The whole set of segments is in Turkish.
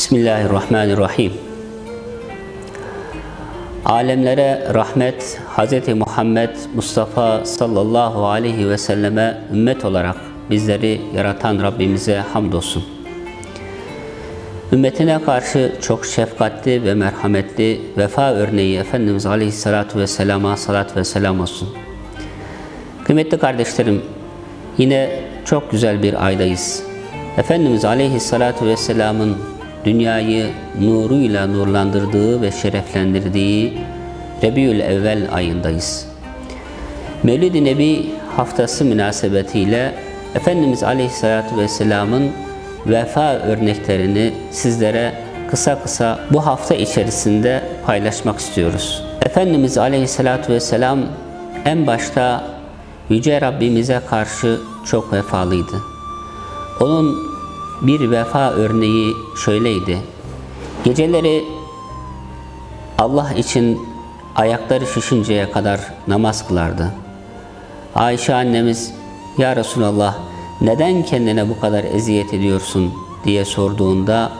Bismillahirrahmanirrahim. Alemlere rahmet Hz. Muhammed Mustafa sallallahu aleyhi ve selleme ümmet olarak bizleri yaratan Rabbimize hamdolsun. Ümmetine karşı çok şefkatli ve merhametli vefa örneği Efendimiz Aleyhisselatü Vesselam'a salat ve selam olsun. Kıymetli kardeşlerim, yine çok güzel bir aydayız. Efendimiz Aleyhisselatü Vesselam'ın dünyayı nuruyla nurlandırdığı ve şereflendirdiği Rebiül Evvel ayındayız. Mevlid-i Nebi haftası münasebetiyle Efendimiz Aleyhisselatü Vesselam'ın vefa örneklerini sizlere kısa kısa bu hafta içerisinde paylaşmak istiyoruz. Efendimiz Aleyhisselatü Vesselam en başta Yüce Rabbimize karşı çok vefalıydı. Onun bir vefa örneği şöyleydi. Geceleri Allah için ayakları şişinceye kadar namaz kılardı. Ayşe annemiz, Ya Resulallah neden kendine bu kadar eziyet ediyorsun diye sorduğunda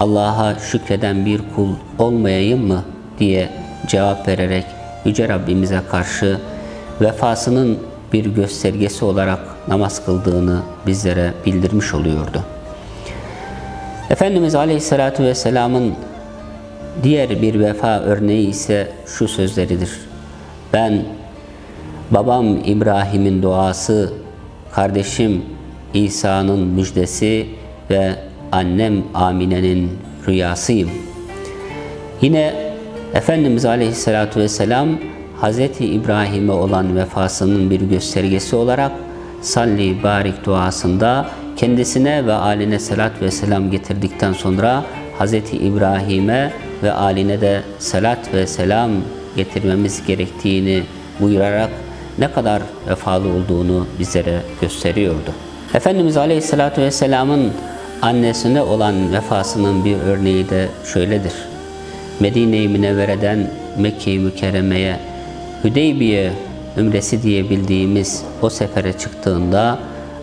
Allah'a şükreden bir kul olmayayım mı diye cevap vererek Yüce Rabbimize karşı vefasının bir göstergesi olarak namaz kıldığını bizlere bildirmiş oluyordu. Efendimiz Aleyhisselatü Vesselam'ın diğer bir vefa örneği ise şu sözleridir. Ben babam İbrahim'in duası, kardeşim İsa'nın müjdesi ve annem Amine'nin rüyasıyım. Yine Efendimiz Aleyhisselatü Vesselam Hz. İbrahim'e olan vefasının bir göstergesi olarak salli barik duasında kendisine ve aline salat ve selam getirdikten sonra Hz. İbrahim'e ve aline de salat ve selam getirmemiz gerektiğini buyurarak ne kadar vefalı olduğunu bizlere gösteriyordu. Efendimiz Aleyhisselatü Vesselam'ın annesine olan vefasının bir örneği de şöyledir. Medine-i Münevvere'den Mekke-i Mükerreme'ye Hüdeybiye ümresi diye bildiğimiz o sefere çıktığında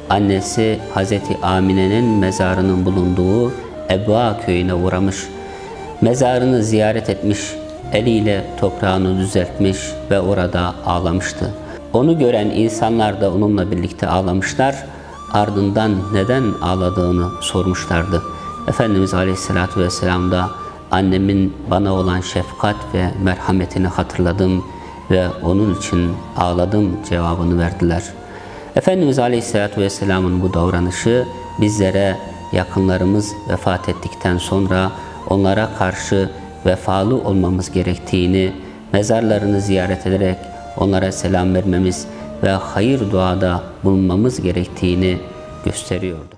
annesi Hazreti Amine'nin mezarının bulunduğu Ebva köyüne uğramış. Mezarını ziyaret etmiş, eliyle toprağını düzeltmiş ve orada ağlamıştı. Onu gören insanlar da onunla birlikte ağlamışlar. Ardından neden ağladığını sormuşlardı. Efendimiz Aleyhisselatü Vesselam da annemin bana olan şefkat ve merhametini hatırladım ve onun için ağladım cevabını verdiler. Efendimiz Aleyhisselatü Vesselam'ın bu davranışı bizlere yakınlarımız vefat ettikten sonra onlara karşı vefalı olmamız gerektiğini, mezarlarını ziyaret ederek onlara selam vermemiz ve hayır duada bulunmamız gerektiğini gösteriyordu.